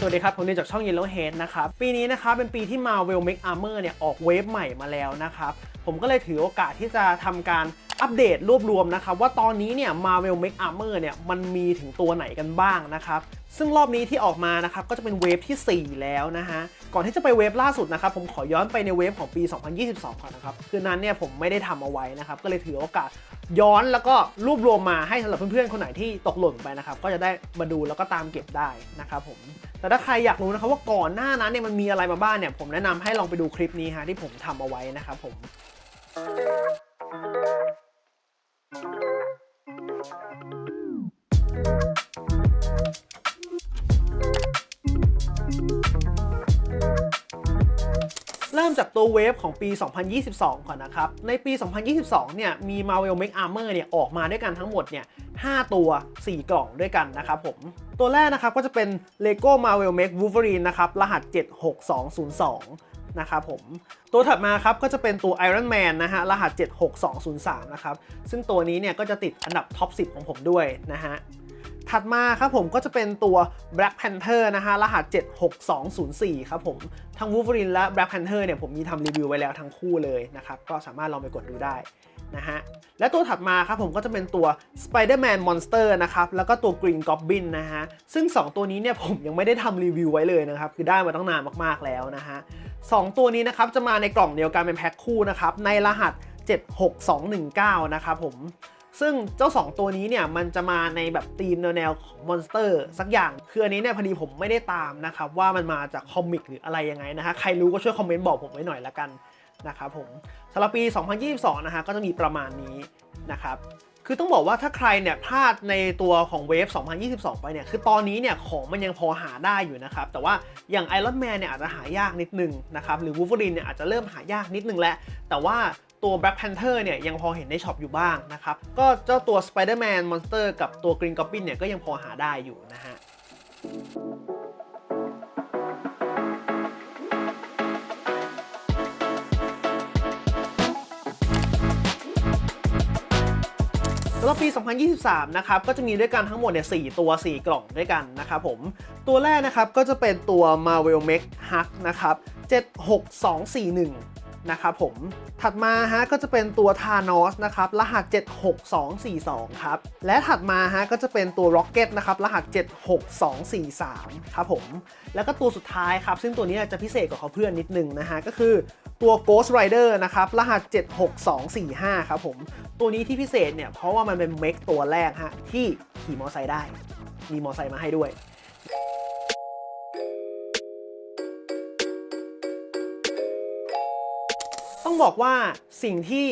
สวัสดีครับ ผมเนยจากช่อง Yellow Head นะครับ ปีนี้นะครับเป็นปีที่ Marvel Make Armor เนี่ยออกเวฟใหม่มาแล้วนะครับ ผมก็เลยถือโอกาสที่จะทำการ อัปเดตรวบรวมนะครับว่าตอนนี้เนี่ย Marvel Make Armor เนี่ยมันมีถึงตัวไหนกันบ้างนะครับซึ่งรอบนี้ที่ออกมานะครับก็จะเป็นเวฟที่ 4 แล้วนะฮะ ก่อนที่จะไปเวฟล่าสุดนะครับผมขอย้อนไปในเวฟของปี 2022 ก่อนนะครับ คือนั้นเนี่ยผมไม่ได้ทำเอาไว้นะครับ ก็เลยถือโอกาสย้อนแล้วก็รวบรวมมาให้สำหรับเพื่อนๆ คนไหนที่ตกหล่นไปนะครับ ก็จะได้มาดูแล้วก็ตามเก็บได้นะครับผม แต่ถ้าใครอยากรู้นะครับว่าก่อนหน้านั้นเนี่ยมันมีอะไรมาบ้างเนี่ยผมแนะนำให้ลองไปดูคลิปนี้ฮะที่ผมทำเอาไว้นะครับผม เริ่มจากตัวเวฟของปี 2022 ก่อนนะครับ ในปี 2022 เนี่ย มี Marvel Make Armor เนี่ย ออกมาด้วยกันทั้งหมดเนี่ย 5 ตัว 4 กล่องด้วยกันนะครับผม ตัวแรกนะครับก็จะเป็น Lego Marvel Make Wolverine นะครับ รหัส 76202 นะครับผม ตัวถัดมาครับก็จะเป็นตัว Iron Man นะฮะ รหัส 76203 นะครับ ซึ่งตัวนี้เนี่ยก็จะติดอันดับท็อป 10 ของผมด้วยนะฮะ ถัดมาครับผมก็จะเป็นตัว Black Panther นะฮะรหัส 76204 ครับผมทั้ง Wolverine และ Black Panther เนี่ยผมมีทำรีวิวไว้แล้วทั้งคู่เลยนะครับก็สามารถลองไปกดดูได้นะฮะและตัวถัดมาครับผมก็จะเป็นตัว Spider-Man Monster นะครับแล้วก็ตัว Green Goblin นะฮะซึ่ง 2 ตัวนี้เนี่ยผมยังไม่ได้ทำรีวิวไว้เลยนะครับคือได้มาตั้งนานมากๆแล้วนะฮะสองตัวนี้นะครับจะมาในกล่องเดียวกันเป็นแพ็คคู่นะครับในรหัส 76219 นะครับผม ซึ่งเจ้า 2 ตัวนี้เนี่ยมันจะมาในแบบธีมแนวของมอนสเตอร์สักอย่าง คืออันนี้เนี่ยพอดีผมไม่ได้ตามนะครับว่ามันมาจากคอมิกหรืออะไรยังไงนะฮะใครรู้ก็ช่วยคอมเมนต์บอกผมไว้หน่อยละกันนะครับผมสำหรับปี 2022 นะฮะก็จะมีประมาณนี้นะครับคือต้องบอกว่าถ้าใครเนี่ยพลาดในตัวของเวฟ 2022 ไปเนี่ยคือตอนนี้เนี่ยของมันยังพอหาได้อยู่นะครับ แต่ว่าอย่าง Iron Man เนี่ยอาจจะหายากนิดนึงนะครับหรือ Wolverine เนี่ยอาจจะเริ่มหายากนิดนึงแล้วแต่ว่า ตัว Black Panther เนี่ยยังพอเห็นในช็อปอยู่บ้างนะครับ ก็เจ้าตัว Spider-Man Monster กับตัว Green Goblin เนี่ยก็ยังพอหาได้อยู่นะฮะสำหรับปี 2023 นะครับ ก็จะมีด้วยกันทั้งหมดเนี่ย 4 ตัว 4 กล่องด้วยกันนะครับผม ตัวแรกนะครับ ก็จะเป็นตัว Marvel Mech Hulk นะครับ 76241 นะครับผม ถัดมาฮะก็จะเป็นตัว Thanos นะครับรหัส 76242 ครับ และถัดมาฮะก็จะเป็นตัว Rocket นะครับรหัส 76243 ครับผม แล้วก็ตัวสุดท้ายครับ ซึ่งตัวนี้จะพิเศษกว่าเขาเพื่อนนิดนึงนะฮะก็คือตัว Ghost Rider นะครับ รหัส 76245 ครับผม ตัวนี้ที่พิเศษเนี่ย เพราะว่ามันเป็นเมคตัวแรกฮะ ที่ขี่มอไซค์ได้ มีมอไซค์มาให้ด้วย ต้องบอกว่าสิ่งที่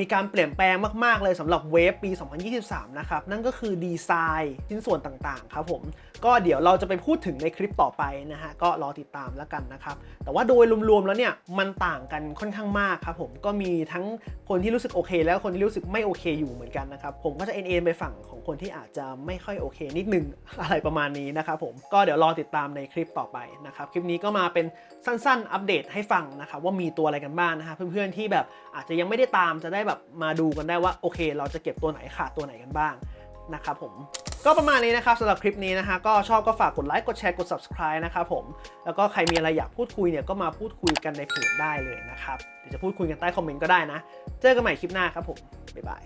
มีการเปลี่ยนแปลงมาก ๆ เลยสำหรับเวฟปี 2023 นะครับ นั่นก็คือดีไซน์ชิ้นส่วนต่าง ๆ ครับผม ก็เดี๋ยวเราจะไปพูดถึงในคลิปต่อไปนะฮะ ก็รอติดตามแล้วกันนะครับ แต่ว่าโดยรวม ๆ แล้วเนี่ย มันต่างกันค่อนข้างมากครับผม ก็มีทั้งคนที่รู้สึกโอเค แล้วคนที่รู้สึกไม่โอเคอยู่เหมือนกันนะครับ ผมก็จะเอ็นเอ็นไปฝั่งของคนที่อาจจะไม่ค่อยโอเคนิดนึงอะไรประมาณนี้นะครับผม ก็เดี๋ยวรอติดตามในคลิปต่อไปนะครับ คลิปนี้ก็มาเป็นสั้น ๆ อัปเดตให้ฟังนะครับว่ามีตัวอะไรกันบ้างนะฮะเพื่อนๆที่แบบอาจจะยังไม่ได้ตามจะได้แบบมาดูกันได้ว่าโอเค เราจะเก็บตัวไหนขาดตัวไหนกันบ้างนะครับผมก็ประมาณนี้นะครับสำหรับคลิปนี้นะฮะก็ชอบก็ฝากกดไลค์กดแชร์กด subscribe นะครับผม แล้วก็ใครมีอะไรอยากพูดคุยเนี่ยก็มาพูดคุยกันในเพจได้เลยนะครับเดี๋ยวจะพูดคุยกันใต้คอมเมนต์ก็ได้นะ เจอกันใหม่คลิปหน้าครับผม บ๊ายบาย